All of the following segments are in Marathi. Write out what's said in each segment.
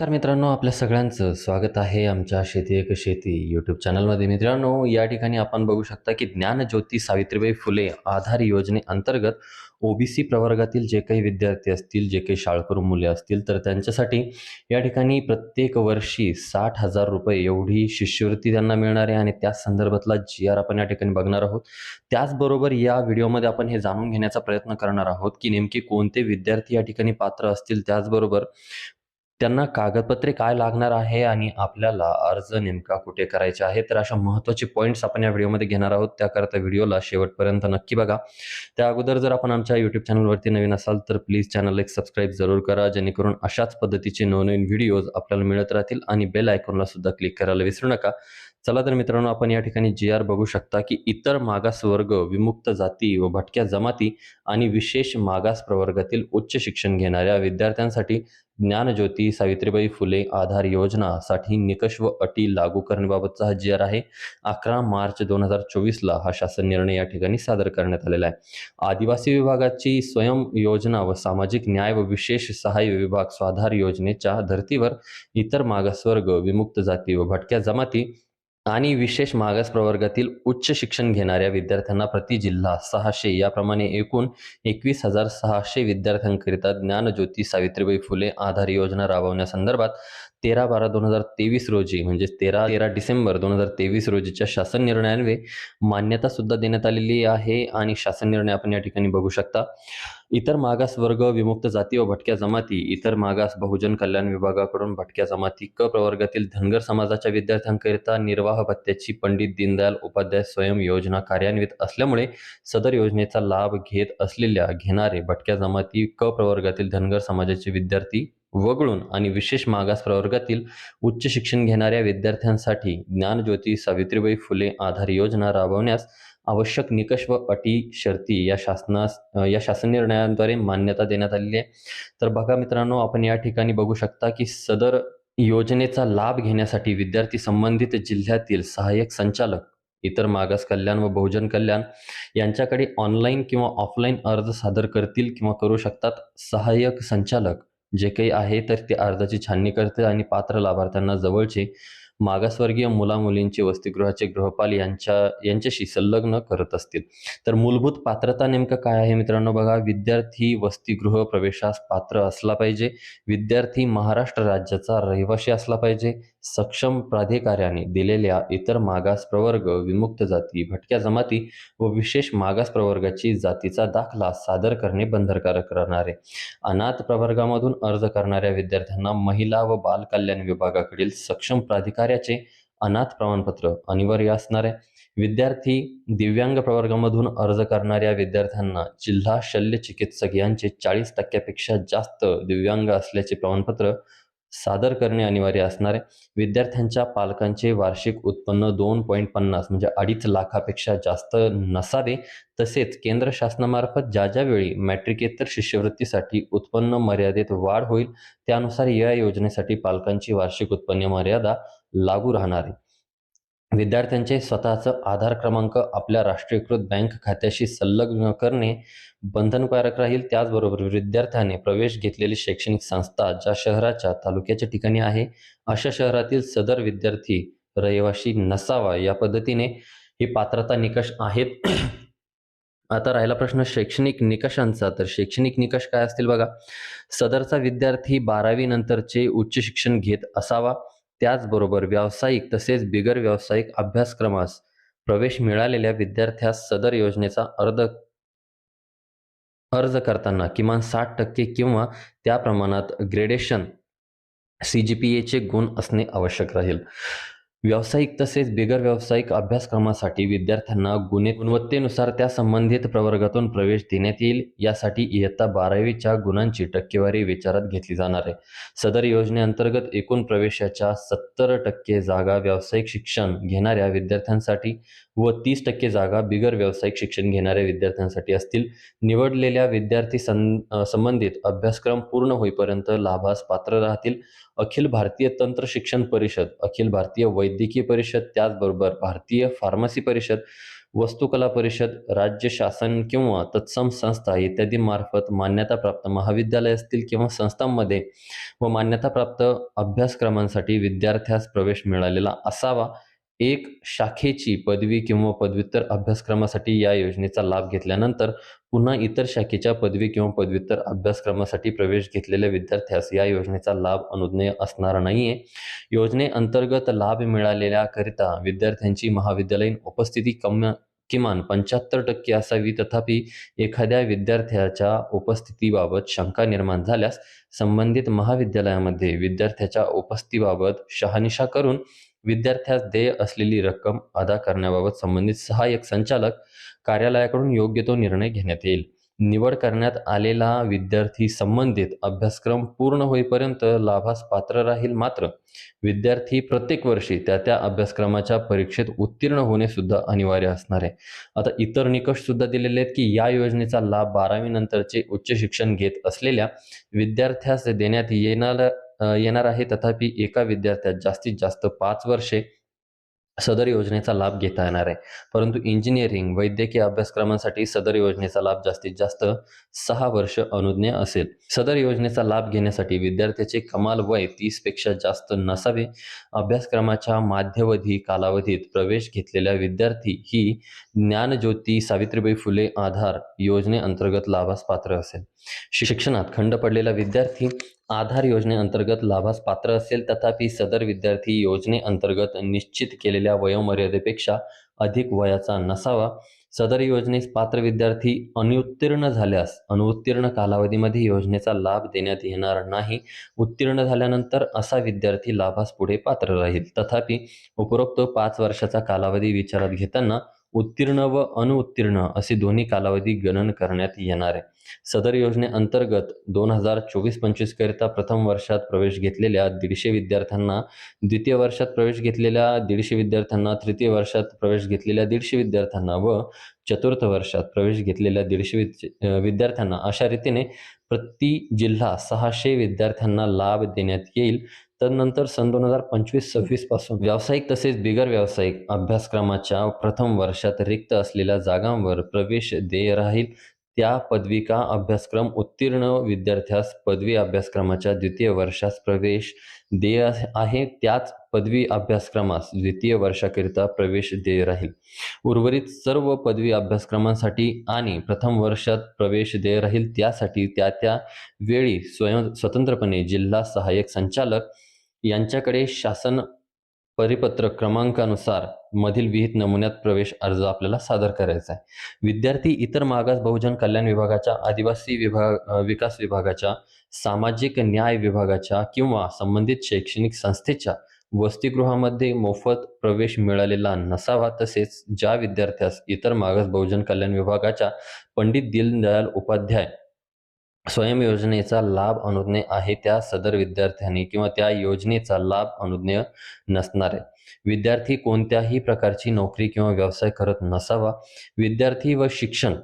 नमस्कार मित्रांनो आपल्या सगळ्यांचं स्वागत आहे आमच्या शेती एक शेती यूट्यूब चॅनलमध्ये मित्रांनो या ठिकाणी आपण बघू शकता की ज्ञानज्योती सावित्रीबाई फुले आधार योजनेअंतर्गत ओबीसी प्रवर्गातील जे काही विद्यार्थी असतील जे काही शाळकरू मुले असतील तर त्यांच्यासाठी या ठिकाणी प्रत्येक वर्षी साठ हजार रुपये एवढी शिष्यवृत्ती त्यांना मिळणार आहे आणि त्या संदर्भातला जी आर आपण या ठिकाणी बघणार आहोत. त्याचबरोबर या व्हिडिओमध्ये आपण हे जाणून घेण्याचा प्रयत्न करणार आहोत की नेमके कोणते विद्यार्थी या ठिकाणी पात्र असतील त्याचबरोबर त्यांना कागदपत्रे काय लागणार आहे आणि आपल्याला अर्ज नेमका कुठे करायचा आहे तर अशा महत्त्वाचे पॉईंट्स आपण या व्हिडिओमध्ये घेणार आहोत. त्याकरता व्हिडिओला शेवटपर्यंत नक्की बघा. त्या अगोदर जर आपण आमच्या यूट्यूब चॅनलवरती नवीन असाल तर प्लीज चॅनल एक सबस्क्राईब जरूर करा जेणेकरून अशाच पद्धतीचे नवनवीन व्हिडिओज आपल्याला मिळत राहतील आणि बेल आयकॉनला सुद्धा क्लिक करायला विसरू नका. चला तर मित्रांनो आपण या ठिकाणी जी आर बघू शकता की इतर मागास वर्ग विमुक्त जाती व भटक्या जमाती आणि विशेष मागास प्रवर्गातील उच्च शिक्षण घेणाऱ्या विद्यार्थ्यांसाठी ज्ञानज्योती सावित्रीबाई फुले आधार योजनासाठी निकष व अटी लागू करण्याबाबतचा हा जी आर आहे अकरा मार्च दोन हजार चोवीसला हा शासन निर्णय या ठिकाणी सादर करण्यात आलेला आहे. आदिवासी विभागाची स्वयं योजना व सामाजिक न्याय व विशेष सहाय्य विभाग स्वाधार योजनेच्या धर्तीवर इतर मागासवर्ग विमुक्त जाती व भटक्या जमाती आणि विशेष मागास प्रवर्गातील उच्च शिक्षण घेणाऱ्या विद्यार्थ्यांना प्रति जिल्हा सहाशे याप्रमाणे एकूण एकवीस हजार सहाशे विद्यार्थ्यांकरिता ज्ञानज्योती सावित्रीबाई फुले आधार योजना राबवण्यासंदर्भात तेरा बारा दोन हजार तेवीस रोजी म्हणजे तेरा तेरा डिसेंबर दोन हजार तेवीस रोजीच्या शासन निर्णयान्वे मान्यता सुद्धा देण्यात आलेली आहे आणि शासन निर्णय आपण या ठिकाणी बघू शकता. इतर मागास वर्ग विमुक्त जाती व भटक्या जमाती इतर मागास बहुजन कल्याण विभागाकडून भटक्या जमाती क प्रवर्गातील धनगर समाजाच्या विद्यार्थ्यांकरिता निर्वाह भत्त्याची पंडित दीनदयाल उपाध्याय स्वयं योजना कार्यान्वित असल्यामुळे सदर योजनेचा लाभ घेत असलेल्या घेणारे भटक्या जमाती क प्रवर्गातील धनगर समाजाचे विद्यार्थी वगळून आणि विशेष मागास प्रवर्गातील उच्च शिक्षण घेणाऱ्या विद्यार्थ्यांसाठी ज्ञानज्योती सावित्रीबाई फुले आधार योजना राबवण्यास आवश्यक निकष व अटी शर्ती या शासनास या शासन निर्णयांद्वारे मान्यता देण्यात आलेली आहे. तर बघा मित्रांनो आपण या ठिकाणी बघू शकता की सदर योजनेचा लाभ घेण्यासाठी विद्यार्थी संबंधित जिल्ह्यातील सहाय्यक संचालक इतर मागास कल्याण व बहुजन कल्याण यांच्याकडे ऑनलाईन किंवा ऑफलाईन अर्ज सादर करतील किंवा करू शकतात. सहाय्यक संचालक जे काही आहे तर ते अर्जाची छाननी करते आणि पात्र लाभार्थ्यांना जवळचे मागासवर्गीय मुलामुलींचे वसतिगृहाचे गृहपाल यांच्या यांच्याशी संलग्न करत असतील. तर मूलभूत पात्रता नेमकं काय आहे मित्रांनो बघा विद्यार्थी वसतिगृह प्रवेशास पात्र असला पाहिजे. विद्यार्थी महाराष्ट्र राज्याचा रहिवासी असला पाहिजे. सक्षम प्राधिकाऱ्याने दिलेल्या इतर मागास प्रवर्ग विमुक्त जाती भटक्या जमाती व विशेष मागास प्रवर्गाची जातीचा दाखला सादर करणे बंधनकारक राहणार आहे. अनाथ प्रवर्गामधून अर्ज करणाऱ्या विद्यार्थ्यांना महिला व बाल कल्याण विभागाकडील सक्षम प्राधिकाऱ्याचे अनाथ प्रमाणपत्र अनिवार्य असणार आहे. विद्यार्थी दिव्यांग प्रवर्गामधून अर्ज करणाऱ्या विद्यार्थ्यांना जिल्हा शल्य चिकित्सक यांचे चाळीस टक्क्यापेक्षा जास्त दिव्यांग असल्याचे प्रमाणपत्र सादर करणे अनिवार्य असणार आहे. विद्यार्थ्यांच्या पालकांचे वार्षिक उत्पन्न दोन पॉईंट पन्नास म्हणजे अडीच लाखापेक्षा जास्त नसावे. तसेच केंद्र शासनामार्फत ज्या ज्यावेळी मॅट्रिकेतर शिष्यवृत्तीसाठी उत्पन्न मर्यादेत वाढ होईल त्यानुसार या योजनेसाठी पालकांची वार्षिक उत्पन्न मर्यादा लागू राहणार आहे. विद्यार्थ्यांचे स्वतःचं आधार क्रमांक आपल्या राष्ट्रीयकृत बँक खात्याशी संलग्न करणे बंधनकारक राहील. त्याचबरोबर विद्यार्थ्याने प्रवेश घेतलेली शैक्षणिक संस्था ज्या शहराच्या तालुक्याच्या ठिकाणी आहे अशा शहरातील सदर विद्यार्थी रहिवाशी नसावा या पद्धतीने ही पात्रता निकष आहेत. आता राहिला प्रश्न शैक्षणिक निकषांचा. तर शैक्षणिक निकष काय असतील बघा. सदरचा विद्यार्थी बारावी नंतरचे उच्च शिक्षण घेत असावा. त्याचबरोबर व्यावसायिक तसेच बिगर व्यावसायिक अभ्यासक्रमास प्रवेश मिळालेल्या विद्यार्थ्यास सदर योजनेचा अर्ज अर्ज करताना किमान साठ टक्के किंवा त्या प्रमाणात ग्रेडेशन सी जी पी एचे गुण असणे आवश्यक राहील. व्यावसायिक तसेच बिगर व्यावसायिक अभ्यासक्रमासाठी विद्यार्थ्यांना गुणे गुणवत्तेनुसार त्या संबंधित प्रवर्गातून प्रवेश देण्यात येईल. यासाठी इयत्ता बारावीच्या गुणांची टक्केवारी विचारात घेतली जाणार आहे. सदर योजनेअंतर्गत एकूण प्रवेशाच्या सत्तर टक्के जागा व्यावसायिक शिक्षण घेणाऱ्या विद्यार्थ्यांसाठी व तीस टक्के जागा बिगर व्यावसायिक शिक्षण घेणाऱ्या विद्यार्थ्यांसाठी असतील. निवडलेल्या विद्यार्थी सं संबंधित अभ्यासक्रम पूर्ण होईपर्यंत लाभास पात्र राहतील. अखिल भारतीय तंत्र शिक्षण परिषद अखिल भारतीय वैद्यकीय परिषद त्याचबरोबर भारतीय फार्मसी परिषद वस्तुकला परिषद राज्य शासन किंवा तत्सम संस्था इत्यादी मार्फत मान्यताप्राप्त महाविद्यालय असतील किंवा संस्थांमध्ये व मान्यताप्राप्त अभ्यासक्रमांसाठी विद्यार्थ्यास प्रवेश मिळालेला असावा. एक शाखेची पदवी किंवा पदव्युत्तर अभ्यासक्रमासाठी या योजनेचा लाभ घेतल्यानंतर पुन्हा इतर शाखेच्या पदवी किंवा पदव्युत्तर अभ्यासक्रमासाठी प्रवेश घेतलेल्या विद्यार्थ्यास या योजनेचा लाभ अनुज्ञेय असणार नाहीये. योजनेअंतर्गत लाभ मिळालेल्याकरिता विद्यार्थ्यांची महाविद्यालयीन उपस्थिती कम किमान पंच्याहत्तर टक्के असावी. तथापि एखाद्या विद्यार्थ्याच्या उपस्थितीबाबत शंका निर्माण झाल्यास संबंधित महाविद्यालयामध्ये विद्यार्थ्याच्या उपस्थितीबाबत शहानिशा करून विद्यार्थ्यास देय असलेली रक्कम अदा करण्याबाबत संबंधित सहाय्यक संचालक कार्यालयाकडून योग्य तो निर्णय घेण्यात येईल. निवड करण्यात आलेला विद्यार्थी संबंधित अभ्यासक्रम पूर्ण होईपर्यंत लाभास पात्र राहील मात्र विद्यार्थी प्रत्येक वर्षी त्या त्या अभ्यासक्रमाच्या परीक्षेत उत्तीर्ण होणे सुद्धा अनिवार्य असणार आहे. आता इतर निकष सुद्धा दिलेले आहेत की या योजनेचा लाभ बारावी नंतरचे उच्च शिक्षण घेत असलेल्या विद्यार्थ्यास देण्यात येणार येणार आहे. तथापि एका विद्यार्थ्यात जास्तीत जास्त पाच वर्षे सदर योजनेचा लाभ घेता येणार आहे. परंतु इंजिनिअरिंग वैद्यकीय अभ्यासक्रमांसाठी सदर योजनेचा लाभ जास्तीत जास्त सहा वर्ष अनुज्ञ असेल. सदर योजनेचा लाभ घेण्यासाठी विद्यार्थ्याचे कमाल वय तीसपेक्षा जास्त नसावे. अभ्यासक्रमाच्या माध्यवधी कालावधीत प्रवेश घेतलेल्या विद्यार्थी ही ज्ञानज्योती सावित्रीबाई फुले आधार योजनेअंतर्गत लाभास पात्र असेल. शिक्षणात खंड पडलेला विद्यार्थी आधार योजनेअंतर्गत लाभास पात्र असेल तथापि सदर विद्यार्थी योजनेअंतर्गत निश्चित केलेल्या वयोमर्यादेपेक्षा अधिक वयाचा नसावा. सदर योजनेस पात्र विद्यार्थी अनुत्तीर्ण झाल्यास अनुत्तीर्ण कालावधीमध्ये योजनेचा लाभ देण्यात येणार नाही. उत्तीर्ण झाल्यानंतर असा विद्यार्थी लाभास पुढे पात्र राहील. तथापि उपरोक्त पाच वर्षाचा कालावधी विचारात घेताना उत्तीर्ण व अनुत्तीर्ण असे दोन्ही कालावधी गणन करण्यात येणार आहे. सदर योजनेअंतर्गत दोन हजार चोवीस पंचवीस करिता प्रथम वर्षात प्रवेश घेतलेल्या दीडशे विद्यार्थ्यांना द्वितीय वर्षात प्रवेश घेतलेल्या दीडशे विद्यार्थ्यांना तृतीय वर्षात प्रवेश घेतलेल्या दीडशे विद्यार्थ्यांना व चतुर्थ वर्षात प्रवेश घेतलेल्या दीडशे विद्यार्थ्यांना अशा रीतीने प्रति जिल्हा सहाशे विद्यार्थ्यांना लाभ देण्यात येईल. तदनंतर सन दोन हजार पंचवीस सव्वीसपासून व्यावसायिक तसेच बिगर व्यावसायिक अभ्यासक्रमाच्या प्रथम वर्षात रिक्त असलेल्या जागांवर प्रवेश देय राहील. त्या पदविका अभ्यासक्रम उत्तीर्ण विद्यार्थ्यास पदवी अभ्यासक्रमाच्या द्वितीय वर्षास प्रवेश देय आहे. त्याच पदवी अभ्यासक्रमास द्वितीय वर्षाकरिता प्रवेश देय राहील. उर्वरित सर्व पदवी अभ्यासक्रमांसाठी आणि प्रथम वर्षात प्रवेश देय राहील. त्यासाठी त्या त्या वेळी स्वयं स्वतंत्रपणे जिल्हा सहाय्यक संचालक यांच्याकडे शासन परिपत्रक क्रमांकानुसार मधील विहित नमुन्यात प्रवेश अर्ज आपल्याला सादर करायचा आहे. विद्यार्थी इतर मागास बहुजन कल्याण विभागाच्या आदिवासी विभाग विकास विभागाच्या सामाजिक न्याय विभागाच्या किंवा संबंधित शैक्षणिक संस्थेच्या वसतिगृहामध्ये मोफत प्रवेश मिळालेला नसावा तसेच ज्या विद्यार्थ्यास इतर मागास बहुजन कल्याण विभागाच्या पंडित दीनदयाल उपाध्याय स्वयं योजनेचा लाभ अनुज्ञेय आहे त्या सदर विद्यार्थ्यांनी किंवा त्या योजनेचा लाभ अनुज्ञेय नसणार. आहे विद्यार्थी कोणत्याही प्रकारची नोकरी किंवा व्यवसाय करत नसावा. विद्यार्थी व शिक्षण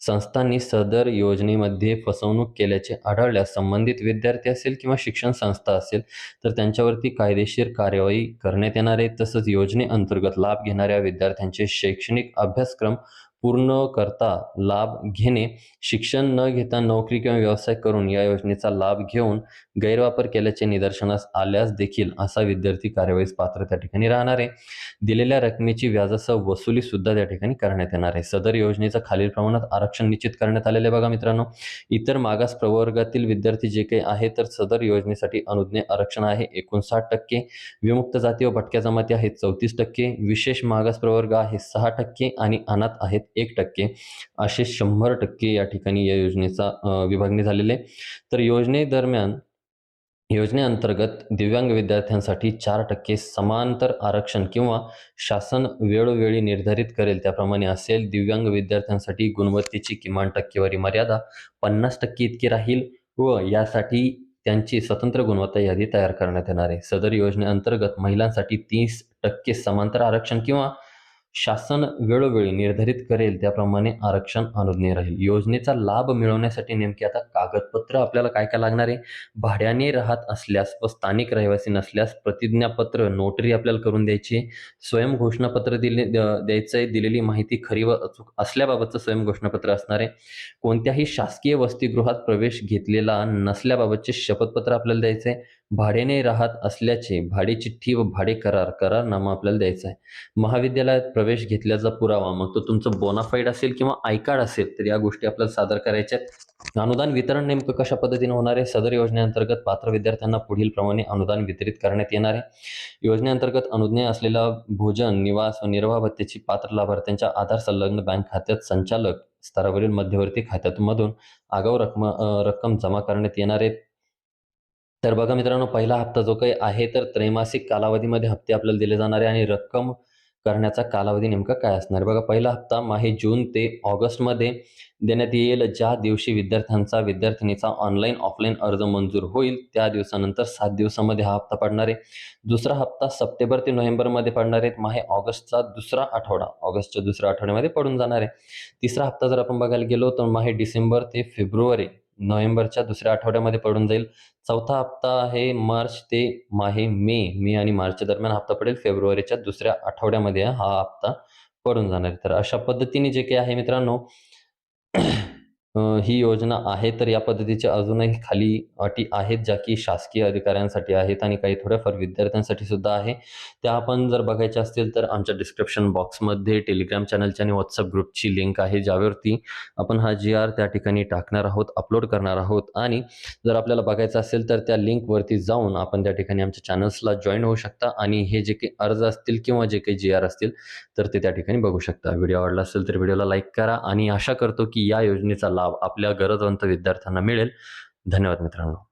संस्थांनी सदर योजनेमध्ये फसवणूक केल्याचे आढळल्यास संबंधित विद्यार्थी असेल किंवा शिक्षण संस्था असेल तर त्यांच्यावरती कायदेशीर कार्यवाही करण्यात येणार आहे. तसंच योजनेअंतर्गत लाभ घेणाऱ्या विद्यार्थ्यांचे शैक्षणिक अभ्यासक्रम पूर्ण करता लाभ घेणे. शिक्षण न घेता नोकरी किंवा व्यवसाय करून या योजनेचा लाभ घेऊन गैरवापर केल्याचे निदर्शनास आल्यास देखील असा विद्यार्थी कार्यवाहीस पात्र त्या ठिकाणी राहणार आहे. दिलेल्या रकमेची व्याजासह वसुली सुद्धा त्या ठिकाणी करण्यात येणार आहे. सदर योजनेचं खालील प्रमाणात आरक्षण निश्चित करण्यात आलेले बघा मित्रांनो. इतर मागास प्रवर्गातील विद्यार्थी जे काही आहे तर सदर योजनेसाठी अनुज्ञे आरक्षण आहे. एकोणसाठ टक्के विमुक्त जाती व भटक्या जमाती आहेत. चौतीस टक्के विशेष मागास प्रवर्ग आहे. सहा टक्के आणि अनाथ आहेत. एक टक्के असे शंभर टक्के या ठिकाणी या योजनेचा विभागणी झालेले आहे. तर योजनेदरम्यान योजनेअंतर्गत दिव्यांग विद्यार्थ्यांसाठी चार टक्के समांतर आरक्षण किंवा शासन वेळोवेळी निर्धारित करेल. त्याप्रमाणे असेल दिव्यांग विद्यार्थ्यांसाठी गुणवत्तेची किमान टक्केवारी मर्यादा पन्नास टक्के इतकी राहील व यासाठी त्यांची स्वतंत्र गुणवत्ता यादी तयार करण्यात येणार आहे. सदर योजनेअंतर्गत महिलांसाठी तीस टक्के समांतर आरक्षण किंवा शासन वेळोवेळी निर्धारित करेल त्याप्रमाणे आरक्षण अनुज्ञेय राहील. योजनेचा लाभ मिळवण्यासाठी नेमके आता कागदपत्र आपल्याला काय काय लागणार आहे? भाड्याने राहत असल्यास व स्थानिक रहिवासी नसल्यास प्रतिज्ञापत्र नोटरी आपल्याला करून द्यायची आहे. स्वयं घोषणापत्र दिले द- द्यायचं आहे दिलेली माहिती खरी व अचूक असल्याबाबतचं स्वयं घोषणापत्र असणार आहे. कोणत्याही शासकीय वसतिगृहात प्रवेश घेतलेला नसल्याबाबतचे शपथपत्र आपल्याला द्यायचं आहे भाड्याने राहत असल्याचे भाडे चिठ्ठी व भाडे करार करारनामा आपल्याला द्यायचा आहे. महाविद्यालयात प्रवेश घेतल्याचा पुरावा मग तो तुमचं बोनाफाईड असेल किंवा आय कार्ड असेल तर या गोष्टी आपल्याला सादर करायच्या आहेत. अनुदान वितरण नेमकं कशा पद्धतीने होणार आहे? सदर योजनेअंतर्गत पात्र विद्यार्थ्यांना पुढील प्रमाणे अनुदान वितरित करण्यात येणार आहे. योजनेअंतर्गत अनुज्ञेय असलेला भोजन निवास व निर्वाह भत्त्याची पात्र लाभार्थ्यांच्या आधार संलग्न बँक खात्यात संचालक स्तरावरील मध्यवर्ती खात्यातून आगाऊ रक्कम रक्कम जमा करण्यात येणार आहेत तर बघा मित्रांनो पहिला हप्ता जो काही आहे तर त्रैमासिक कालावधीमध्ये हप्ते आपल्याला दिले जाणारे आणि रक्कम करण्याचा कालावधी नेमका काय असणार आहे? बघा पहिला हप्ता माहे जून ते ऑगस्टमध्ये देण्यात येईल ज्या दिवशी विद्यार्थ्यांचा विद्यार्थिनीचा ऑनलाईन ऑफलाईन अर्ज मंजूर होईल त्या दिवसानंतर सात दिवसामध्ये हा हप्ता पडणार आहे. दुसरा हप्ता सप्टेंबर ते नोव्हेंबरमध्ये पडणार आहेत माहे ऑगस्टचा दुसरा आठवडा ऑगस्टच्या दुसऱ्या आठवड्यामध्ये पडून जाणार आहे. तिसरा हप्ता जर आपण बघायला गेलो तर माहे डिसेंबर ते फेब्रुवारी नोव्हेंबरच्या दुसऱ्या आठवड्यामध्ये पडून जाईल. चौथा हप्ता आहे मार्च ते माहे मे. मे आणि मार्चच्या दरम्यान हप्ता पडेल. फेब्रुवारीच्या दुसऱ्या आठवड्यामध्ये हा हप्ता पडून जाणार तर अशा पद्धतीने जे काही आहे मित्रांनो ही योजना आहे तर या पद्धतीच्या अजूनही खाली अटी आहेत ज्या की शासकीय अधिकाऱ्यांसाठी आहेत आणि काही थोड्याफार विद्यार्थ्यांसाठी सुद्धा आहे. त्या आपण जर बघायच्या असतील तर आमच्या डिस्क्रिप्शन बॉक्समध्ये टेलिग्राम चॅनलची आणि व्हॉट्सअप ग्रुपची लिंक आहे. ज्यावरती आपण हा जी आर त्या ठिकाणी टाकणार आहोत अपलोड करणार आहोत. आणि जर आपल्याला बघायचं असेल तर त्या लिंकवरती जाऊन आपण त्या ठिकाणी आमच्या चॅनल्सला जॉईन होऊ शकता. आणि हे जे काही अर्ज असतील किंवा जे काही जी आर असतील तर ते त्या ठिकाणी बघू शकता. व्हिडिओ आवडला असेल तर व्हिडिओला लाईक करा. आणि आशा करतो की या योजनेचा लाभ आपल्या गरजवंत विद्यार्थ्यांना मिळेल. धन्यवाद मित्रांनो.